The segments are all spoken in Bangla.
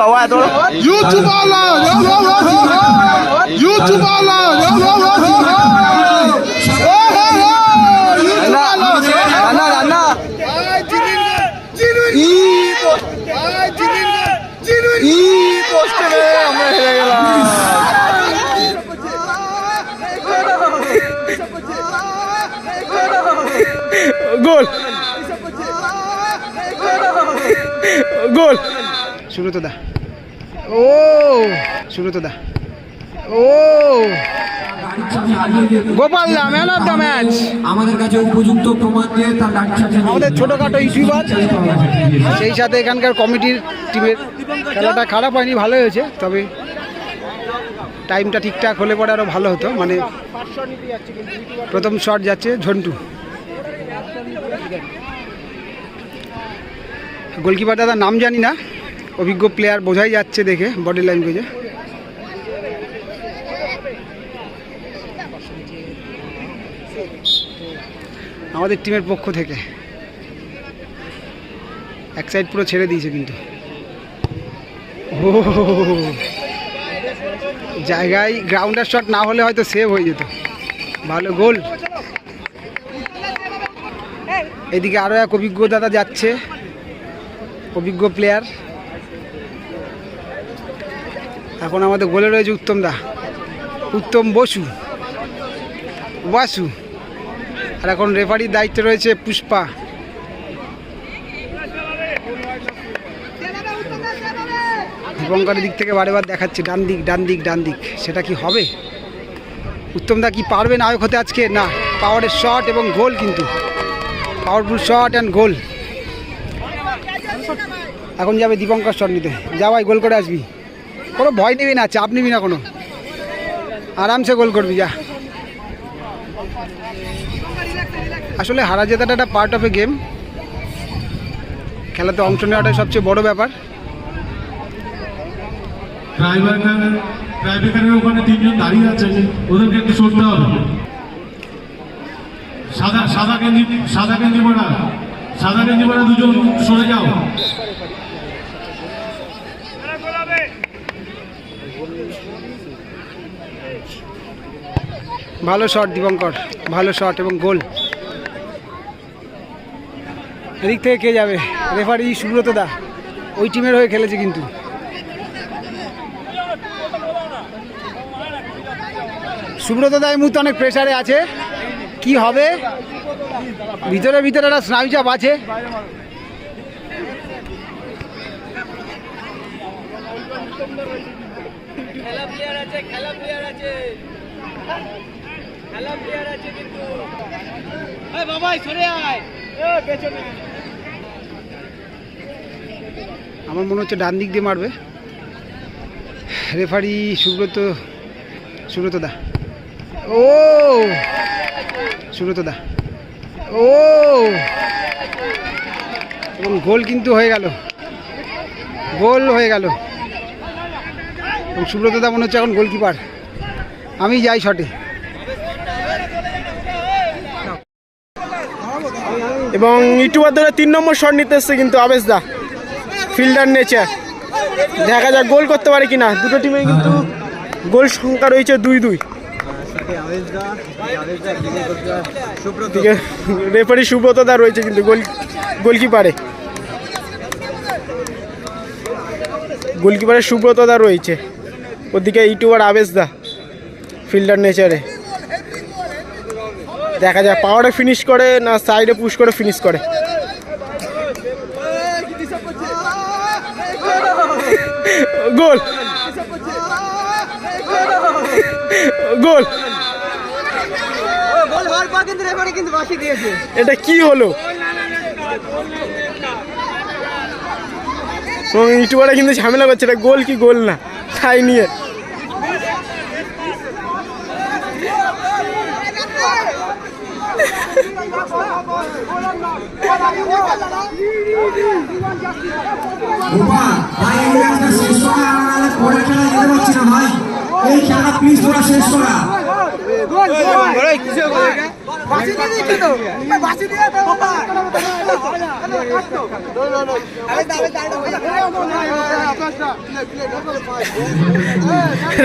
বাবা এত বড় ইউটিউবালা ইউটিউবালা রান্না রান্না রান্না ই ই পোস্টে রে আমরা হেরে গেলাম গোল গোল সুব্রত দা ও সুব্রত দা। ও Gopal da man of the match আমাদের কাছে উপযুক্ত প্রমাণ দিয়ে তার আমাদের ছোটখাটো ইউটিউবার সেই সাথে এখানকার কমিটির টিমের খেলাটা খারাপ হয়নি ভালো হয়েছে তবে টাইমটা ঠিকঠাক হলে পরে আরও ভালো হতো মানে প্রথম শট যাচ্ছে ঝন্টু। গোলকিপার দাদার নাম জানি না অভিজ্ঞ প্লেয়ার বোঝাই যাচ্ছে দেখে বডি ল্যাঙ্গুয়েজে আমাদের টিমের পক্ষ থেকে। এক সাইড পুরো ছেড়ে দিয়েছে কিন্তু। ও জায়গায় গ্রাউন্ডার শট না হলে হয়তো সেভ হয়ে যেত। ভালো গোল এদিকে আরও এক অভিজ্ঞ দাদা যাচ্ছে। অভিজ্ঞ প্লেয়ার এখন আমাদের গোলে রয়েছে উত্তম দা, উত্তম বসু, বাসু। আর এখন রেফারির দায়িত্বে রয়েছে পুষ্পা। দীপঙ্করের দিক থেকে বারে বার দেখাচ্ছে, ডান দিক ডান দিক ডান দিক। সেটা কি হবে? উত্তম দা কি পারবে নায়ক হতে আজকে? না পাওয়ারের শট এবং গোল কিন্তু। পাওয়ারফুল শট অ্যান্ড গোল এখন যাবে দীপঙ্কর শট নিতে। যাওয়াই গোল করে আসবি। কোনো ভয় নিবি না, চাপ নিবি না কোনো। আরামসে গোল করবি, যা। আসলে হারা জেতাটা একটা পার্ট অফ এ গেম খেলাতে অংশ নেওয়াটাই সবচেয়ে বড় ব্যাপার। সাদা সাদা গেঞ্জি, সাদা পরা সাদা পরা দুজন সরে যাও। ভালো শট দীপঙ্কর। ভালো শট এবং গোল এদিক থেকে কে যাবে? রেফারি সুব্রত দা। ওই টিমের হয়ে খেলেছে কিন্তু। সুব্রত দা এই মুহূর্তে অনেক প্রেশারে আছে। কি হবে? ভিতরে ভিতরে একটা স্নায়ু চাপ আছে। আমার মনে হচ্ছে ডান দিক দিয়ে মারবে। রেফারি সুব্রত সুব্রত দা। ও! সুব্রত দা। ও! এবং গোল কিন্তু হয়ে গেল। গোল হয়ে গেল। এবং সুব্রত দা মনে হচ্ছে এখন গোলকিপার। আমি যাই শটে। এবং ইউটিউবার ধরে তিন নম্বর শট নিতে এসছে কিন্তু আবেশ দা ফিল্ডার নেচে। দেখা যাক গোল করতে পারে কিনা। দুটো টিমে কিন্তু গোল সংখ্যা রয়েছে দুই দুই। রেফারি সুব্রত দা রয়েছে কিন্তু গোল, গোলকিপারে। গোলকিপারে সুব্রত দা রয়েছে। ওদিকে ইউটিউবার আবেশ দা ফিল্ডার নেচারে। দেখা যায় পাওয়ারে ফিনিশ করে না সাইডে পুশ করে ফিনিশ করে? গোল গোল এটা কি হলো? ইউটিউবারে কিন্তু ঝামেলা করছে, এটা গোল কি গোল না? তাই নিয়ে।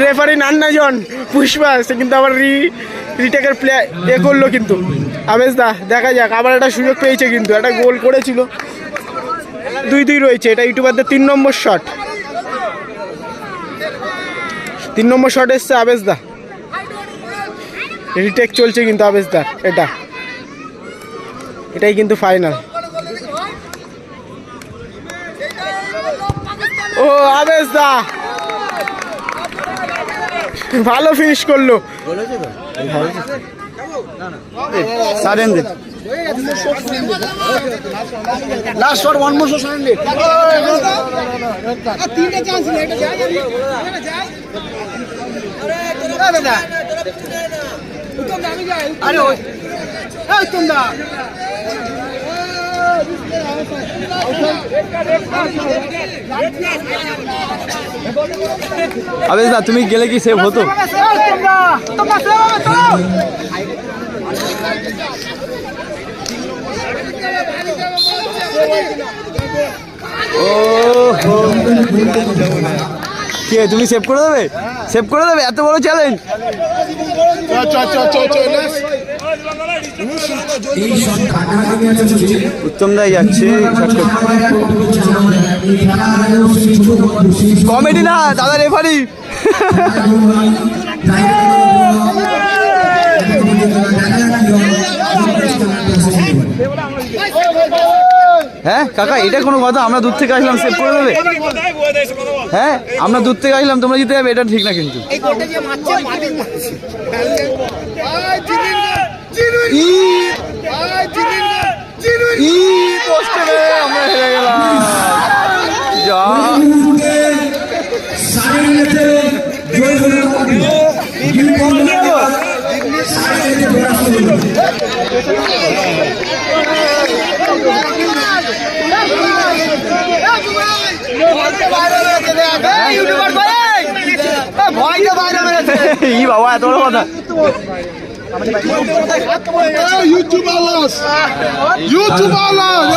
রেফারি নান্নাজন পুষ্পা সে কিন্তু আবার রিটেকের প্লে এ করল কিন্তু। আবেশ দা, দেখা যাক, আবার একটা সুযোগ পেয়েছে কিন্তু, একটা গোল করেছিল। দুই দুই রয়েছে, এটা ইউটিউবারদের তিন নম্বর শট তিন নম্বর শট এসছে আবেশ দা। রিটেক চলছে কিন্তু আবেশ দা, এটা। এটাই কিন্তু ফাইনাল ও, আবেশ দা। ভালো ফিনিশ করল। Surendra last shot one more Surendra তিনটে চান্স নেই এটা যায় আরে ওই। এই তোমরা আবেশ দা তুমি গেলে কি সেভ হতো? কে, তুমি সেভ করে দেবে? সেভ করে দেবে? এত বড় চ্যালেঞ্জ উত্তম দাই যাচ্ছে কমেডি না দাদা রেফারি। হ্যাঁ কাকা এটা কোনো কথা আমরা দূর থেকে আসলাম সেভ করে দেবে হ্যাঁ আমরা দূর থেকে আসলাম তোমরা জিতে যাবে এটা ঠিক না কিন্তু। ই ই পোস্টে ই বাবা এত বড় কথা। YouTube আলাস YouTube আলাস